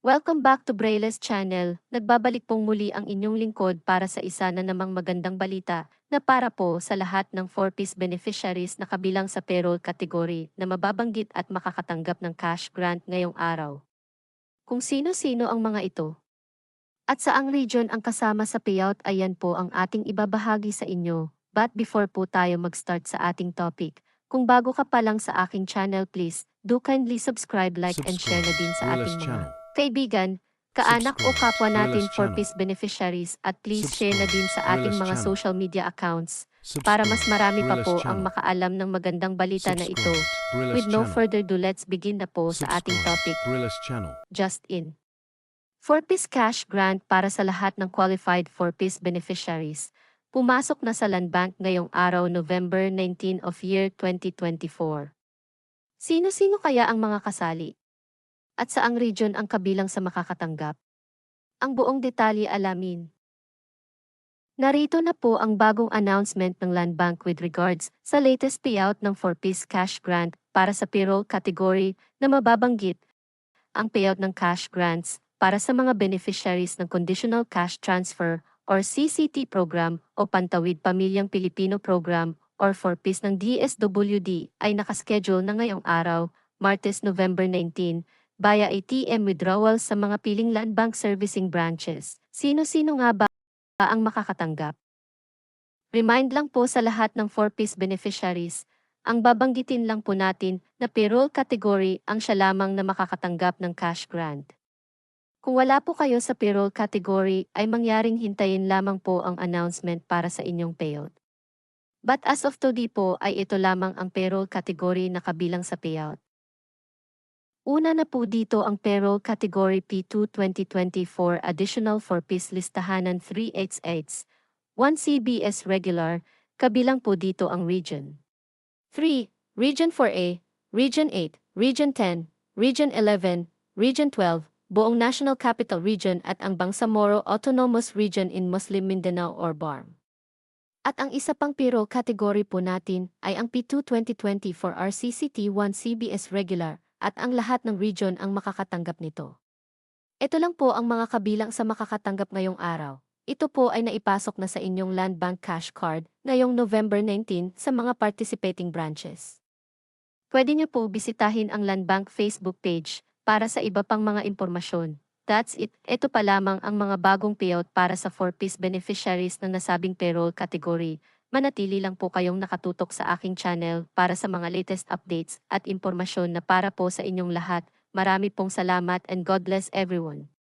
Welcome back to Braille's channel. Nagbabalik pong muli ang inyong lingkod para sa isa na namang magandang balita na para po sa lahat ng 4-piece beneficiaries na kabilang sa payroll category na mababanggit at makakatanggap ng cash grant ngayong araw. Kung sino-sino ang mga ito. At saang region ang kasama sa payout ayan po ang ating ibabahagi sa inyo. But before po tayo mag-start sa ating topic, kung bago ka pa lang sa aking channel please, do kindly subscribe, like, and share na din sa Subscribe. ating mga kaibigan, kaanak o Subscribe. kapwa natin Gorillas for peace beneficiaries at please share na din sa ating mga channel. social media accounts para mas Subscribe. marami pa po ang makaalam ng magandang balita na ito. Subscribe. Gorillas With no channel. further ado let's begin na po sa ating Subscribe. topic, channel. just in. 4-piece cash grant para sa lahat ng qualified 4-piece beneficiaries. Pumasok na sa Land Bank ngayong araw November 19 of year 2024. Sino-sino kaya ang mga kasali? At saang region ang kabilang sa makakatanggap? Ang buong detalye alamin. Narito na po ang bagong announcement ng Land Bank with regards sa latest payout ng 4-piece cash grant para sa payroll category na mababanggit ang payout ng cash grants para sa mga beneficiaries ng Conditional Cash Transfer or CCT program o Pantawid Pamilyang Pilipino program or 4-piece ng DSWD ay nakaschedule na ngayong araw, Martes, November 19, via ATM withdrawal sa mga piling land bank servicing branches. Sino-sino nga ba ang makakatanggap? Remind lang po sa lahat ng 4-piece beneficiaries, ang babanggitin lang po natin na payroll category ang siya lamang na makakatanggap ng cash grant. Kung wala po kayo sa payroll category ay mangyaring hintayin lamang po ang announcement para sa inyong payout. But as of today po ay ito lamang ang payroll category na kabilang sa payout. Una na po dito ang payroll category P2 2024 additional 4-piece listahanan 388, 1 CBS regular, kabilang po dito ang region. 3. Region 4A, Region 8, Region 10, Region 11, Region 12, Buong National Capital Region at ang Bangsamoro Autonomous Region in Muslim Mindanao or BARM. At ang isa pang payroll category po natin ay ang P2 2020 for RCCT 1 CBS regular at ang lahat ng region ang makakatanggap nito. Ito lang po ang mga kabilang sa makakatanggap ngayong araw. Ito po ay naipasok na sa inyong Land Bank Cash Card ngayong November 19 sa mga participating branches. Pwede niyo po bisitahin ang Land Bank Facebook page para sa iba pang mga impormasyon. That's it. Ito pa lamang ang mga bagong payout para sa 4-piece beneficiaries ng nasabing payroll category. Manatili lang po kayong nakatutok sa aking channel para sa mga latest updates at impormasyon na para po sa inyong lahat. Marami pong salamat and God bless everyone.